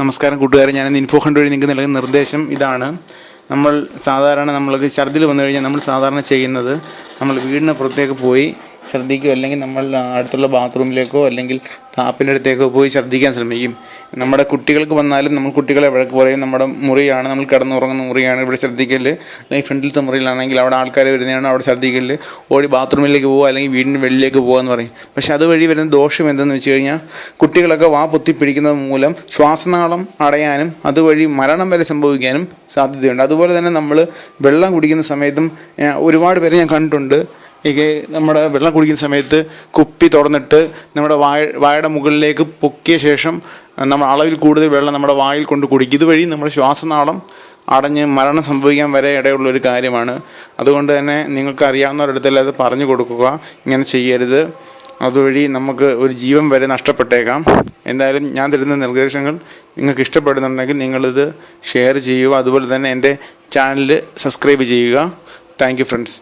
നമസ്കാരം കൂട്ടുകാരെ. ഞാൻ ഇൻഫോ ഹണ്ട് വഴി നിങ്ങൾക്ക് നൽകുന്ന നിർദ്ദേശം ഇതാണ്. നമ്മൾ സാധാരണ നമ്മൾക്ക് ഛർദിൽ വന്നു കഴിഞ്ഞാൽ നമ്മൾ സാധാരണ ചെയ്യുന്നത് നമ്മൾ വീടിന് പുറത്തേക്ക് പോയി ഛർദ്ദിക്കുകയോ അല്ലെങ്കിൽ നമ്മൾ അടുത്തുള്ള ബാത്റൂമിലേക്കോ അല്ലെങ്കിൽ താപ്പിന്റെ അടുത്തേക്കോ പോയി ഛർദ്ദിക്കാൻ ശ്രമിക്കും. നമ്മുടെ കുട്ടികൾക്ക് വന്നാലും നമ്മൾ കുട്ടികളെ വഴക്ക് പറയും. നമ്മുടെ മുറിയാണ് നമ്മൾ കിടന്നുറങ്ങുന്ന മുറിയാണ് ഇവിടെ ശ്രദ്ധിക്കൽ അല്ലെങ്കിൽ ഫ്രണ്ടിലത്തെ മുറിയിലാണെങ്കിൽ അവിടെ ആൾക്കാർ വരുന്നതാണ് അവിടെ ശ്രദ്ധിക്കൽ ഓടി ബാത്റൂമിലേക്ക് പോകുക അല്ലെങ്കിൽ വീടിന്റെ വെളിയിലേക്ക് പോകുക എന്ന് പറയും. പക്ഷേ അതുവഴി വരുന്ന ദോഷം എന്തെന്ന് വെച്ച് കഴിഞ്ഞാൽ കുട്ടികളൊക്കെ വാ പൊത്തിപ്പിടിക്കുന്നത് മൂലം ശ്വാസനാളം അടയാനും അതുവഴി മരണം വരെ സംഭവിക്കാനും സാധ്യതയുണ്ട്. അതുപോലെ തന്നെ നമ്മൾ വെള്ളം കുടിക്കുന്ന സമയത്തും ഒരുപാട് പേരെ ഞാൻ കണ്ടിട്ടുണ്ട്. ഈ നമ്മുടെ വെള്ളം കുടിക്കുന്ന സമയത്ത് കുപ്പി തുറന്നിട്ട് നമ്മുടെ വായ വായയുടെ മുകളിലേക്ക് പൊക്കിയ ശേഷം നമ്മൾ അളവിൽ കൂടുതൽ വെള്ളം നമ്മുടെ വായിൽ കൊണ്ട് കുടിക്കും. ഇതുവഴി നമ്മുടെ ശ്വാസനാളം അടഞ്ഞ് മരണം സംഭവിക്കാൻ വരെ ഇടയുള്ള ഒരു കാര്യമാണ്. അതുകൊണ്ട് തന്നെ നിങ്ങൾക്ക് അറിയാവുന്നവരടുത്തെല്ലാം അത് പറഞ്ഞു കൊടുക്കുക. ഇങ്ങനെ ചെയ്യരുത്. അതുവഴി നമുക്ക് ഒരു ജീവൻ വരെ നഷ്ടപ്പെട്ടേക്കാം. എന്തായാലും ഞാൻ തരുന്ന നിർദ്ദേശങ്ങൾ നിങ്ങൾക്ക് ഇഷ്ടപ്പെടുന്നുണ്ടെങ്കിൽ നിങ്ങളിത് ഷെയർ ചെയ്യുക. അതുപോലെ തന്നെ എന്റെ ചാനൽ സബ്സ്ക്രൈബ് ചെയ്യുക. Thank friends.